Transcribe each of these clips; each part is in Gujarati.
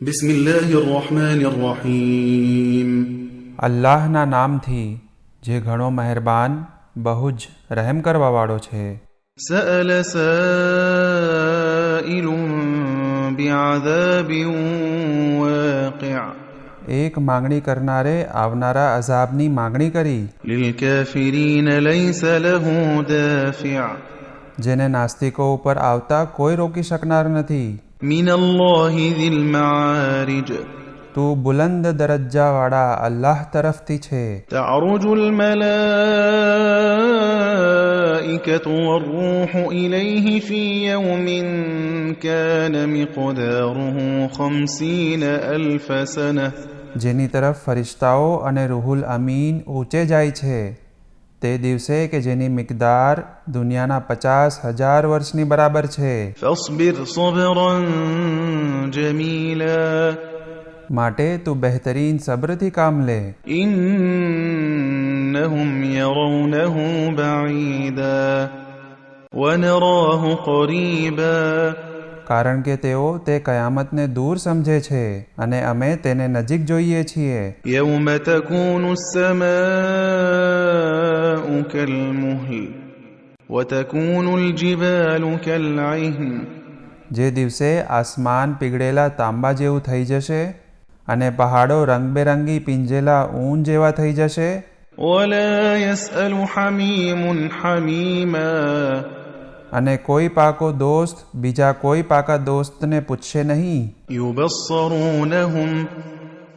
بسم الله الرحمن الرحيم અલ્લાહના નામથી જે ઘણો મહેરબાન બહુ જ રહેમ કરવાવાળો છે سأل سائل بعذاب واقع એક માંગણી કરનારે આવનારા અઝાબની માંગણી કરી للكافرين ليس له دافع જેને નાસ્તિકો ઉપર આવતા કોઈ રોકી શકનાર નથી તો બુલંદ દરજ્જાવાળા અલ્લાહ તરફથી છે. તારુજુલ મલાઇકતુ વરૂહુ ઇલૈહી ફી યૌમિન કાન મિકદારુહુ 50 અલ્ફ સનહ જેની તરફ ફરિશ્તાઓ અને રુહુલ અમીન ઊંચે જાય છે. તે દિવસે કે જેની મિકદાર દુનિયાના પચાસ હજાર વર્ષની બરાબર છે. માટે તું બહેતરીન સબ્રથી કામ લે. કારણ કે તેઓ તે કયામતને દૂર સમજે છે અને અમે તેને નજીક જોઈએ છીએ. يوم تكون السماء كالمهل وتكون الجبال كالعهن જે દિવસે આસમાન પીગળેલા તાંબા જેવું થઈ જશે અને પહાડો રંગબેરંગી પિંજેલા ઊન જેવા થઈ જશે ولا يسأل حميم حميما અને કોઈ પાકો દોસ્ત બીજા કોઈ પાકા દોસ્તને પૂછશે નહીં يبصرونهم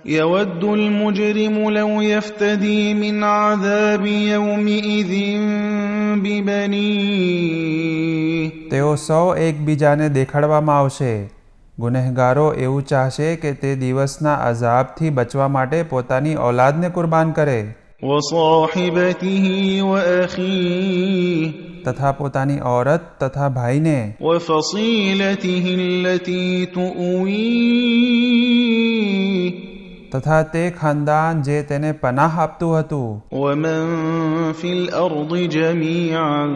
يود المجرم لو يفتدي من عذاب يومئذ ببنيه તેઓ સૌ એકબીજાને દેખાડવામાં આવશે ગુનેહગારો એવું ચાહશે કે તે દિવસના અઝાબથી બચવા માટે પોતાની ઔલાદને કુરબાન કરે وصاحبته وأخيه તથા પોતાની ઔરત તથા ભાઈને وفصيلته التي تؤويه તથા તે ખાનદાન જે તેને પનાહ આપતું હતું ومن في الأرض جميعا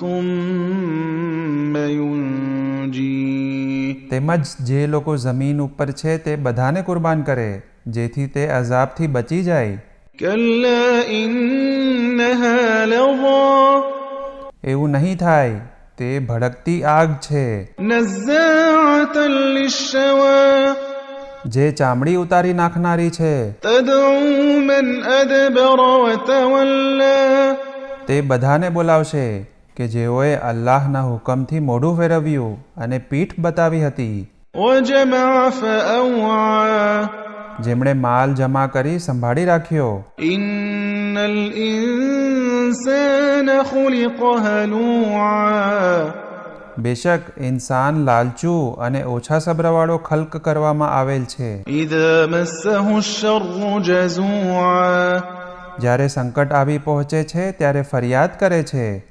ثم ينجيه તેમજ જે લોકો જમીન ઉપર છે તે બધાને કુરબાન કરે જેથી તે અઝાબથી બચી જાય كلا إنها لظى એવું નહીં થાય તે ભડકતી આગ છે نزاعة للشوى જે ચામડી ઉતારી નાખનારી છે. તે બધાને બોલાવશે કે જેઓએ અલ્લાહના હુકમથી મોઢું ફેરવ્યું અને પીઠ બતાવી હતી. જેમણે માલ જમા કરી સંભાળી રાખ્યો. ઇન્નલ ઇન્સાન ખુલિક હલુઆ બેશક ઇન્સાન લાલચુ અને ઓછા સબરવાળો ખલ્ક કરવામાં આવેલ છે. જ્યારે સંકટ આવી પહોંચે છે ત્યારે ફરિયાદ કરે છે.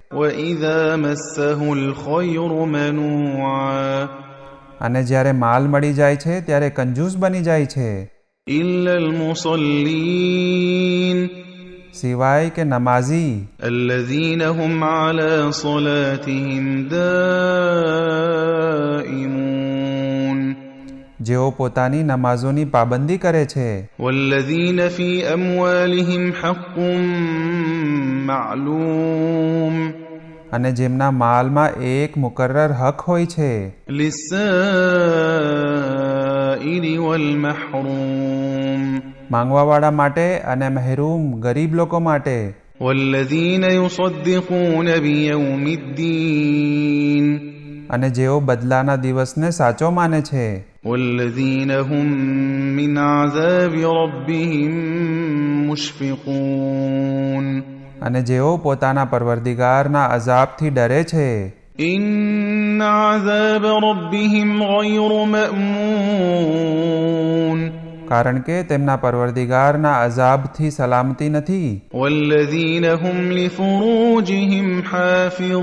અને જ્યારે માલ મળી જાય છે ત્યારે કંજૂસ બની જાય છે. ઇલ્લ મુસલ્લીન. સિવાય કે નમાઝી الذين هم على صلاتهم دائمون જેઓ પોતાની નમાઝોની પાબંદી કરે છે والذين في أموالهم حق معلوم અને જેમના માલમાં એક મુકર્રર હક હોય છે للسائل والمحروم માંગવાવાળા માટે અને મહેરૂમ ગરીબ લોકો માટે والذين يصدقون بيوم الدين અને જેઓ બદલાના દિવસને સાચો માને છે والذين هم من عذاب ربهم مشفقون અને જેઓ પોતાના પરવરદિગારના અઝાબથી ડરે છે إن عذاب ربهم غير مأمون કારણ કે તેમના પરવરદિગારના અઝાબથી સલામતી નથી. વલ્લઝીન હુમ લિફુરૂજિહિમ હાફિઝૂન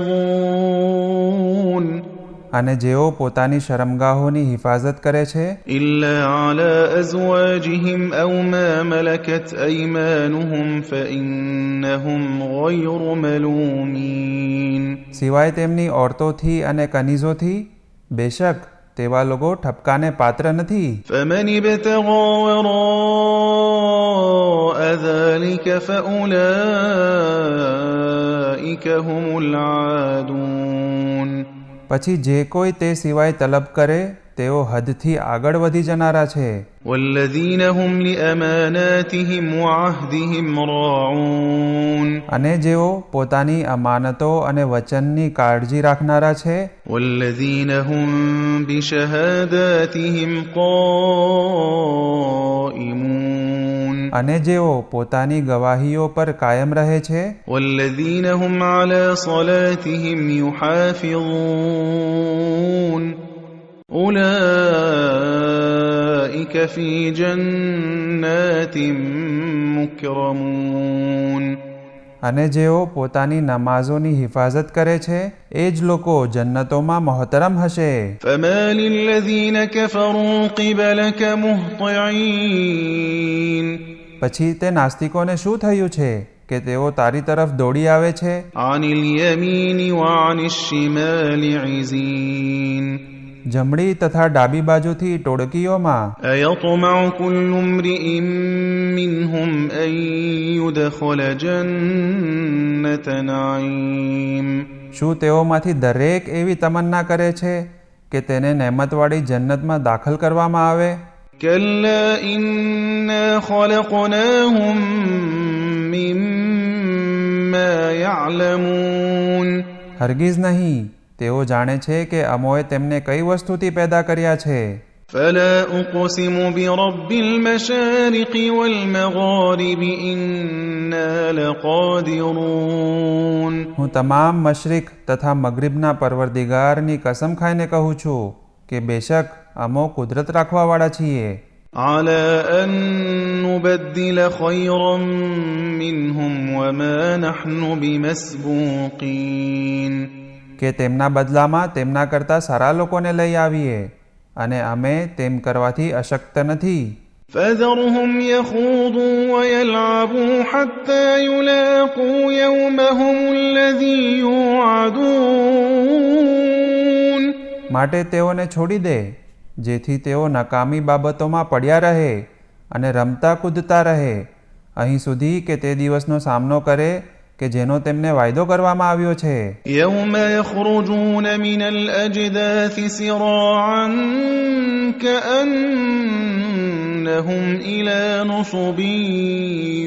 અને જેઓ પોતાની શરમગાહોની હિફાઝત કરે છે ઇલ્લા આલા અઝવાજિહિમ અવ મા મલકત અયમાનુહુમ ફઇન્નહુમ ગયરુ મલૂમીન સિવાય તેમની ઓરતોથી અને કનીઝોથી બેશક તેવા લોકો ઠપકાને પાત્ર નથી فمن ابتغى وراء ذلك فأولئك هم العادون પછી જે કોઈ તે સિવાય તલબ કરે તેઓ હદથી આગળ વધી જનારા છે. અને જેઓ પોતાની અમાનતો અને વચનની કાળજી રાખનારા છે. ઇમુ અને જેઓ પોતાની ગવાહીઓ પર કાયમ રહે છે વલ્લઝીન હુમ અલા સલાતિહિમ યુહાફિઝૂન ઉલાઇક ફી જન્નાતિમ મુકરમૂન અને જેઓ પોતાની નમાઝોની હિફાઝત કરે છે એ જ લોકો જન્નતોમાં મોહતરમ હશે. પછી તે નાસ્તિકોને શું થયું છે કે તેઓ તારી તરફ દોડી આવે છે? જમણી તથા ડાબી બાજુથી ટોળકીઓમાં અયતમાઉ કુલ્લુ મરીઇન મિનહુમ અન યુદખલ જન્નત નાઈમ શું તેઓમાંથી દરેક એવી તમન્ના કરે છે કે તેને નહેમતવાળી જન્નતમાં દાખલ કરવામાં આવે? કલ્લા ઇન્ના ખલકનાહુમ મિમ્મા યઅલમૂન હરગિઝ નહીં તેઓ જાણે છે કે અમોએ તેમને કઈ વસ્તુથી પેદા કર્યા છે فلا أقسم برب المشارق والمغارب إنا لقادرون હું તમામ મશરિક તથા મગરિબના પરવરદિગારની કસમ ખાઈને કહું છું કે બેશક અમો કુદરત રાખવાવાળા છીએ على أن نبدل خيرا منهم وما نحن بمسبوقين કે તેમના બદલામાં તેમના કરતાં સારા લોકોને લઈ આવીએ અને અમે તેમ કરવાથી અશક્ત નથી فذرهم يخوضوا ويلعبوا حتى يلاقوا يومهم الذي يوعدون માટે તેઓને છોડી દે જેથી તેઓ નકામી બાબતોમાં પડ્યા રહે અને રમતા કૂદતા રહે અહીં સુધી કે તે દિવસનો સામનો કરે કે જેનો તેમને વાયદો કરવામાં આવ્યો છે يوم يخرجون من الأجداث سراعا كأنهم إلى نصب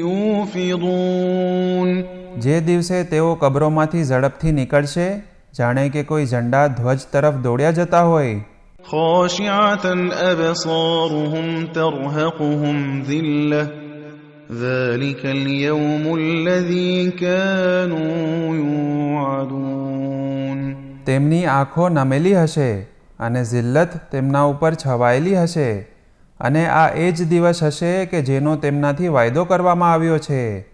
يوفضون જે દિવસે તેઓ કબરોમાંથી ઝડપથી નીકળશે જાણે કે કોઈ ઝંડા ધ્વજ તરફ દોડ્યા જતા હોય خاشعة أبصارهم ترهقهم ذلة ذلك اليوم الذي كانوا يوعدون તેમની આંખો નમેલી હશે અને zillat તેમના ઉપર છવાયેલી હશે અને આ એ જ દિવસ હશે કે જેનો તેમનાથી વાયદો કરવામાં આવ્યો છે